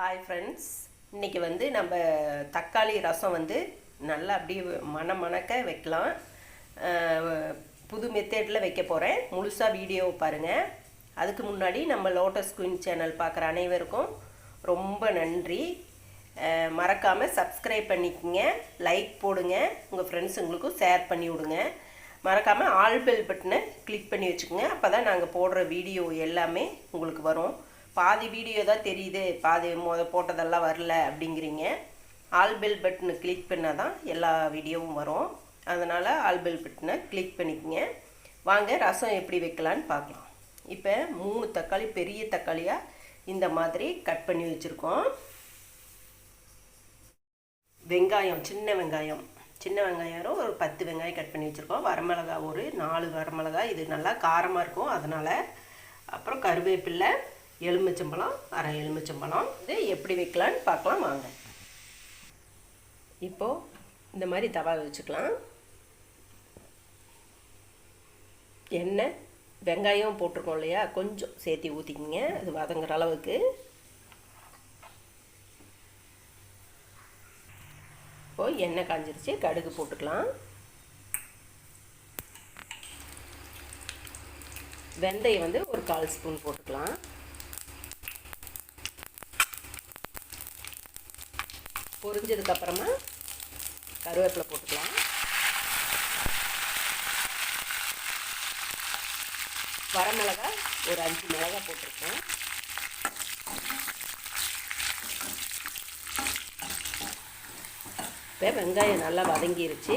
Hi friends இன்றைக்கி வந்து நம்ம தக்காளி ரசம் வந்து நல்லா அப்படியே மன மணக்க வைக்கலாம். புது மெத்தேடில் வைக்க போகிறேன் முழுசாக வீடியோ பாருங்கள் அதுக்கு முன்னாடி நம்ம லோட்டஸ் குயின் சேனல் பார்க்குற அனைவருக்கும் ரொம்ப நன்றி. மறக்காமல் சப்ஸ்கிரைப் பண்ணிக்கோங்க. லைக் போடுங்க. உங்கள் ஃப்ரெண்ட்ஸுங்களுக்கும் ஷேர் பண்ணி விடுங்க. மறக்காமல் ஆல் பெல் பட்டனை கிளிக் பண்ணி வச்சுக்கோங்க. அப்போ தான் நாங்கள் போடுற வீடியோ எல்லாமே உங்களுக்கு வரும். பாதி வீடியோ தான் தெரியுது. பாதி மொத போட்டதெல்லாம் வரல அப்படிங்கிறீங்க. ஆல் பெல் பட்டனை கிளிக் பண்ணால் தான் எல்லா வீடியோவும் வரும். அதனால் ஆல் பெல் பட்டனை கிளிக் பண்ணிக்கங்க. வாங்க ரசம் எப்படி வைக்கலான்னு பார்க்கலாம். இப்போ மூணு தக்காளி பெரிய தக்காளியாக இந்த மாதிரி கட் பண்ணி வச்சுருக்கோம். வெங்காயம் சின்ன வெங்காயம். சின்ன வெங்காயம் ஒரு பத்து வெங்காயம் கட் பண்ணி வச்சுருக்கோம். வரமிளகா ஒரு நாலு வரமிளகா. இது நல்லா காரமாக இருக்கும். அதனால் அப்புறம் கருவேப்பில்லை எலுமிச்சம்பழம் அரை எலுமிச்சம்பழம். இது எப்படி வைக்கலான்னு பார்க்கலாம் வாங்க. இப்போது இந்த மாதிரி தவா வச்சுக்கலாம். எண்ணெய் வெங்காயம் போட்டிருக்கோம் இல்லையா? கொஞ்சம் சேர்த்து ஊற்றிக்கிங்க அது வதங்குற அளவுக்கு. இப்போ எண்ணெய் காஞ்சிருச்சு கடுகு போட்டுக்கலாம். வெந்தயம் வந்து ஒரு கால் ஸ்பூன் போட்டுக்கலாம். பொரிஞ்சதுக்கப்புறமா கருவேப்பிலை போட்டுக்கலாம். வரமிளகா ஒரு அஞ்சு மிளகா போட்டிருக்கோம் இப்போ வெங்காயம் நல்லா வதங்கிருச்சு.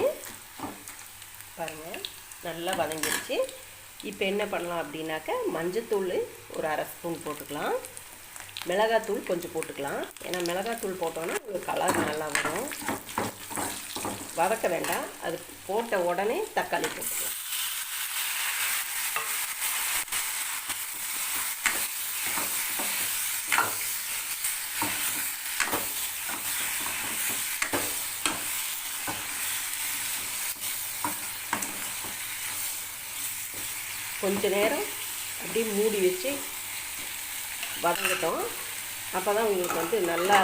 பாருங்கள் நல்லா வதங்கிருச்சு. இப்போ என்ன பண்ணலாம் அப்படின்னாக்க மஞ்சத்தூள் ஒரு அரை ஸ்பூன் போட்டுக்கலாம். மிளகாத்தூள் கொஞ்சம் போட்டுக்கலாம். ஏன்னா மிளகாத்தூள் போட்டோன்னா உங்களுக்கு கலர் நல்லா வரும். வதக்க வேண்டாம். அது போட்ட உடனே தக்காளி போட்டுக்கலாம். கொஞ்ச நேரம் அப்படியே மூடி வச்சு வதங்கட்டும். அப்போ தான் உங்களுக்கு வந்து நல்லா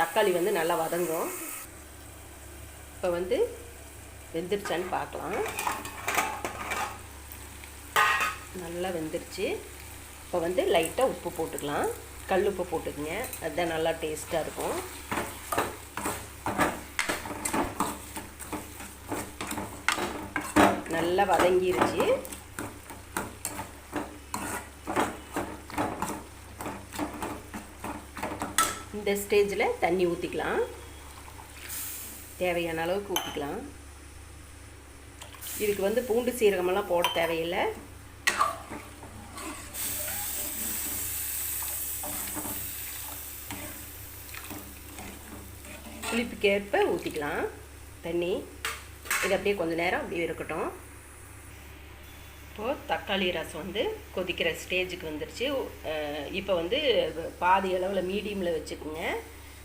தக்காளி வந்து நல்லா வதங்கும். இப்போ வந்து வெந்துருச்சான்னு பார்க்கலாம். நல்லா வெந்துருச்சு. இப்போ வந்து லைட்டாக உப்பு போட்டுக்கலாம். கல் உப்பு போட்டுக்கங்க. அதுதான் நல்லா டேஸ்ட்டாக இருக்கும். நல்லா வதங்கிருச்சு. இந்த ஸ்டேஜில் தண்ணி ஊற்றிக்கலாம் தேவையான அளவுக்கு ஊற்றிக்கலாம் இதுக்கு வந்து பூண்டு சீரகமெல்லாம் போட தேவையில்லை. புளிப்புக்கேற்ப ஊற்றிக்கலாம் தண்ணி இது அப்படியே கொஞ்சம் நேரம் அப்படியே இருக்கட்டும். இப்போது தக்காளி ரசம் வந்து கொதிக்கிற ஸ்டேஜுக்கு வந்துருச்சு. இப்போ வந்து பாதி அளவில் மீடியமில் வச்சுக்கோங்க.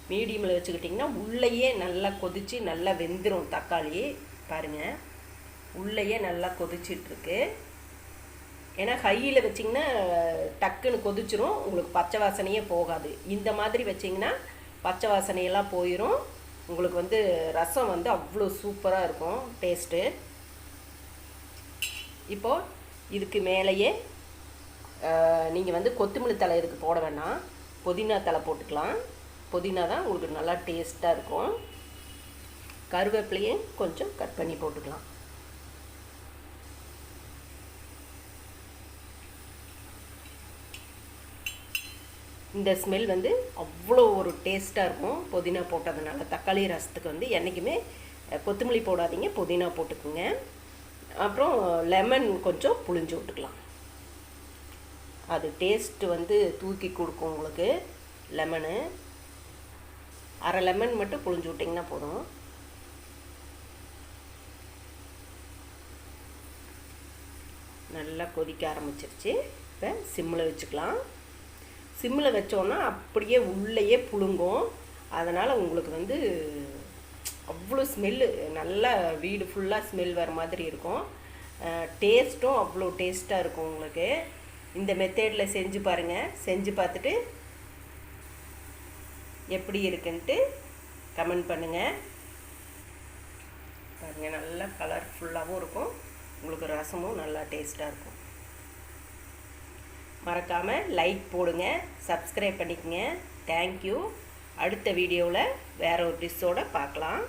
மீடியமில் வச்சுக்கிட்டிங்கன்னா உள்ளேயே நல்லா கொதித்து நல்லா வெந்துடும் தக்காளி. பாருங்கள் உள்ளேயே நல்லா கொதிச்சிட்ருக்கு. ஏன்னா ஹையில் வச்சிங்கன்னா டக்குன்னு கொதிச்சிரும். உங்களுக்கு பச்சை வாசனையே போகாது. இந்த மாதிரி வச்சிங்கன்னா பச்சை வாசனையெல்லாம் போயிடும் உங்களுக்கு வந்து ரசம் வந்து அவ்வளோ சூப்பராக இருக்கும். டேஸ்ட்டு. இப்போது இதுக்கு மேலேயே நீங்கள் வந்து கொத்தமல்லி தலை இதுக்கு போட வேணாம். புதினா தலை போட்டுக்கலாம். புதினா தான் உங்களுக்கு நல்லா டேஸ்ட்டாக இருக்கும். கருவேப்பிலையும் கொஞ்சம் கட் பண்ணி போட்டுக்கலாம். இந்த ஸ்மெல் வந்து அவ்வளோ ஒரு டேஸ்ட்டாக இருக்கும். புதினா போட்டதுனால தக்காளி ரசத்துக்கு வந்து என்றைக்குமே கொத்தமல்லி போடாதீங்க புதினா போட்டுக்குங்க. அப்புறம் லெமன் கொஞ்சம் புளிஞ்சு விட்டுக்கலாம். அது டேஸ்ட்டு வந்து தூக்கி கொடுக்கும் உங்களுக்கு லெமனு அரை லெமன் மட்டும் புளிஞ்சு விட்டிங்கன்னா போதும். நல்லா கொதிக்க ஆரம்பிச்சிருச்சு. இப்போ சிம்மில் வச்சுக்கலாம். சிம்மில் வச்சோன்னா அப்படியே உள்ளேயே புழுங்கும். அதனால் உங்களுக்கு வந்து அவ்வளோ ஸ்மெல்லு நல்லா வீடு ஃபுல்லாக ஸ்மெல் வர மாதிரி இருக்கும். டேஸ்ட்டும் அவ்வளோ டேஸ்ட்டாக இருக்கும் உங்களுக்கு. இந்த மெத்தேடில் செஞ்சு பாருங்கள் செஞ்சு பார்த்துட்டு எப்படி இருக்குன்ட்டு கமெண்ட் பண்ணுங்கள் பாருங்கள் நல்லா கலர்ஃபுல்லாகவும் இருக்கும். உங்களுக்கு ரசமும் நல்லா டேஸ்ட்டாக இருக்கும். மறக்காமல் லைக் போடுங்க. சப்ஸ்கிரைப் பண்ணிக்கங்க. தேங்க்யூ அடுத்த வீடியோவில் வேறு ஒரு டிஷ்ஷோடு பார்க்கலாம்.